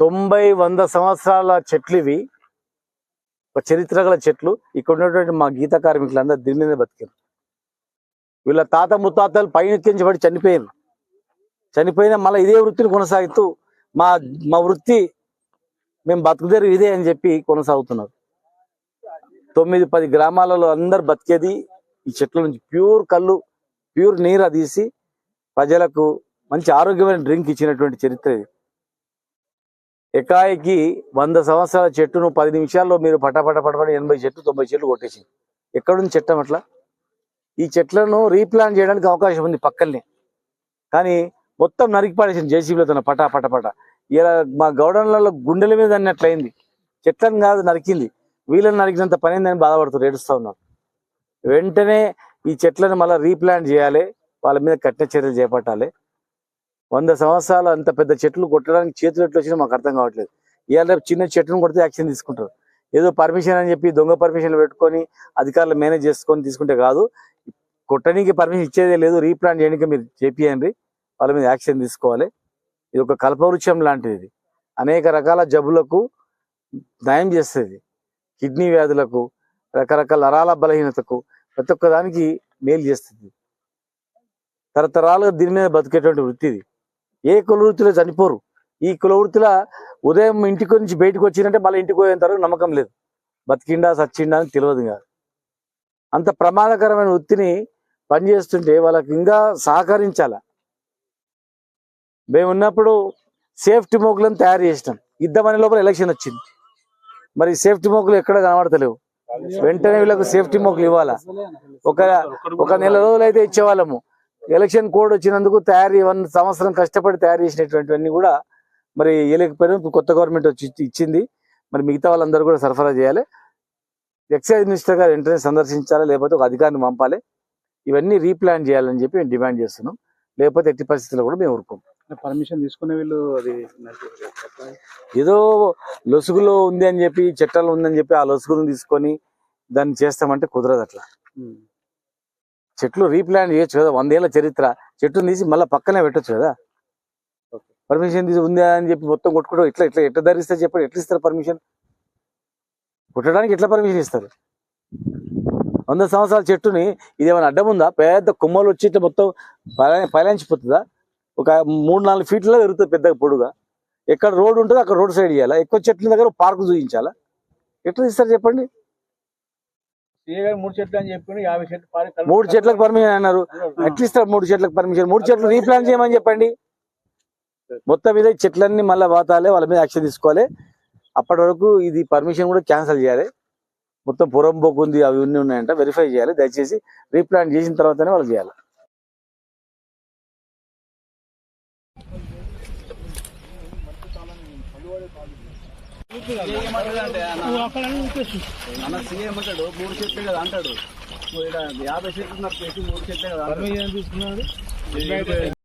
తొంభై వంద సంవత్సరాల చెట్లు ఇవి ఒక చరిత్ర గల చెట్లు. ఇక్కడ ఉన్నటువంటి మా గీత కార్మికులందరూ దీని మీద బతికారు వీళ్ళ తాత ముత్తాతలు పైనెక్కించి పడి చనిపోయారు చనిపోయినా మళ్ళీ ఇదే వృత్తిని కొనసాగుతూ మా మా వృత్తి మేము బతుకుదేరు ఇదే అని చెప్పి కొనసాగుతున్నారు. తొమ్మిది పది గ్రామాలలో అందరు బతికేది ఈ చెట్ల నుంచి. ప్యూర్ కళ్ళు ప్యూర్ నీరు తీసి ప్రజలకు మంచి ఆరోగ్యమైన డ్రింక్ ఇచ్చినటువంటి చరిత్ర ఇది. ఎకాయికి వంద సంవత్సరాల చెట్టును పది నిమిషాల్లో మీరు పటపట పటపట ఎనభై చెట్లు తొంభై చెట్లు కొట్టేసి ఎక్కడుంది చెట్టం అట్లా? ఈ చెట్లను రీప్లాంట్ చేయడానికి అవకాశం ఉంది పక్కనే. కానీ మొత్తం నరికి పడేసింది తన పటా పట పట. ఇలా మా గౌడన్లలో గుండెల మీద అన్నట్లయింది చెట్లను కాదు నరికింది. వీళ్ళని నరికినంత పని అయిందని బాధపడుతున్నారు ఏడుస్తూ ఉన్నారు. వెంటనే ఈ చెట్లను మళ్ళీ రీప్లాంట్ చేయాలి. వాళ్ళ మీద కఠిన చర్యలు చేపట్టాలి. వంద సంవత్సరాలు అంత పెద్ద చెట్లు కొట్టడానికి చేతులు ఎట్లు వచ్చినా మాకు అర్థం కావట్లేదు. ఇవాళ రేపు చిన్న చెట్టును కొడితే యాక్షన్ తీసుకుంటారు. ఏదో పర్మిషన్ అని చెప్పి దొంగ పర్మిషన్లు పెట్టుకొని అధికారులు మేనేజ్ చేసుకొని తీసుకుంటే కాదు. కొట్టడానికి పర్మిషన్ ఇచ్చేదే లేదు. రీప్లాంట్ చేయడానికి మీరు చేపియండి. వాళ్ళ మీద యాక్షన్ తీసుకోవాలి. ఇది ఒక కల్పవృక్షం లాంటిది ఇది. అనేక రకాల జబ్బులకు నయం చేస్తుంది. కిడ్నీ వ్యాధులకు రకరకాల నరాల బలహీనతకు ప్రతి ఒక్క దానికి మేలు చేస్తుంది. తరతరాలుగా దీని మీద బతికేటువంటి వృత్తి ఇది. ఏ కులవృత్తిలో చనిపోరు. ఈ కులవృత్తుల ఉదయం ఇంటికి నుంచి బయటకు వచ్చిందంటే మళ్ళీ ఇంటికి పోయేంత నమ్మకం లేదు. బతికిండా సచ్చిండా అని తెలియదు కాదు అంత ప్రమాదకరమైన వృత్తిని పనిచేస్తుంటే వాళ్ళకి ఇంకా సహకరించాల. మేము ఉన్నప్పుడు సేఫ్టీ మోకులను తయారు చేసినాం. ఇద్దామనే లోపల ఎలక్షన్ వచ్చింది. మరి సేఫ్టీ మోకులు ఎక్కడ కనబడతలేవు. వెంటనే వీళ్ళకు సేఫ్టీ మోకులు ఇవ్వాలా? ఒక ఒక నెల రోజులు అయితే ఇచ్చేవాళ్ళము. ఎలక్షన్ కోడ్ వచ్చినందుకు తయారు వన్ సంవత్సరం కష్టపడి తయారు చేసినటువంటివన్నీ కూడా మరి ఇవ్వలేకపోయినా కొత్త గవర్నమెంట్ వచ్చి ఇచ్చి- ఇచ్చింది. మరి మిగతా వాళ్ళందరూ కూడా సరఫరా చేయాలి. ఎక్సైజ్ మినిస్టర్ గారు వెంటనే సందర్శించాలి లేకపోతే ఒక అధికారిని పంపాలి. ఇవన్నీ రీప్లాన్ చేయాలని చెప్పి మేము డిమాండ్ చేస్తున్నాం. లేకపోతే ఎట్టి పరిస్థితుల్లో కూడా మేము ఊరుకోం. పర్మిషన్ తీసుకునే వీళ్ళు అది ఏదో లొసుగులో ఉంది అని చెప్పి చట్టాలు ఉందని చెప్పి ఆ లొసుగును తీసుకొని దాన్ని చేస్తామంటే కుదరదు అట్లా. చెట్లు రీప్లాంట్ చేయొచ్చు కదా వందేళ్ళ చరిత్ర. చెట్టును తీసి మళ్ళీ పక్కనే పెట్టొచ్చు కదా. పర్మిషన్ తీసి ఉందా అని చెప్పి మొత్తం కొట్టుకోవడం ఇట్లా ఇట్లా ఎట్లా ధరిస్తే చెప్పండి ఎట్లా ఇస్తారు పర్మిషన్ కుట్టడానికి ఎట్లా పర్మిషన్ ఇస్తారు? వంద సంవత్సరాల చెట్టుని ఇది ఏమైనా అడ్డం ఉందా? పెద్ద కొమ్మలు వచ్చి ఇట్లా మొత్తం పైలా- పైలాంచిపోతుందా? ఒక మూడు నాలుగు ఫీట్లలో పెరుగుతుంది పెద్దగా పొడుగా. ఎక్కడ రోడ్ ఉంటుందో అక్కడ రోడ్ సైడ్ ఇవ్వాలా ఎక్కువ చెట్ల దగ్గర పార్క్ చూపించాలా? ఎట్లా ఇస్తారు చెప్పండి? మూడు చెట్లకు పర్మిషన్ అన్నారు. ఇస్తారు మూడు చెట్లకు పర్మిషన్ మూడు చెట్లు రీప్లాన్ చేయమని చెప్పండి. మొత్తం మీద చెట్లన్నీ మళ్ళీ వాతాలే వాళ్ళ మీద యాక్షన్ తీసుకోవాలి. అప్పటి వరకు ఇది పర్మిషన్ కూడా క్యాన్సిల్ చేయాలి. మొత్తం పురం పోకుంది అవి ఉన్ని ఉన్నాయంట. వెరిఫై చేయాలి. దయచేసి రీప్లాన్ చేసిన తర్వాతనే వాళ్ళు చేయాలి. మన సీఎం అంటాడు మూడు చెట్లే కదా అంటాడు. యాభై చెట్లు నాకు మూడు చెట్లే కదా అంటాడు.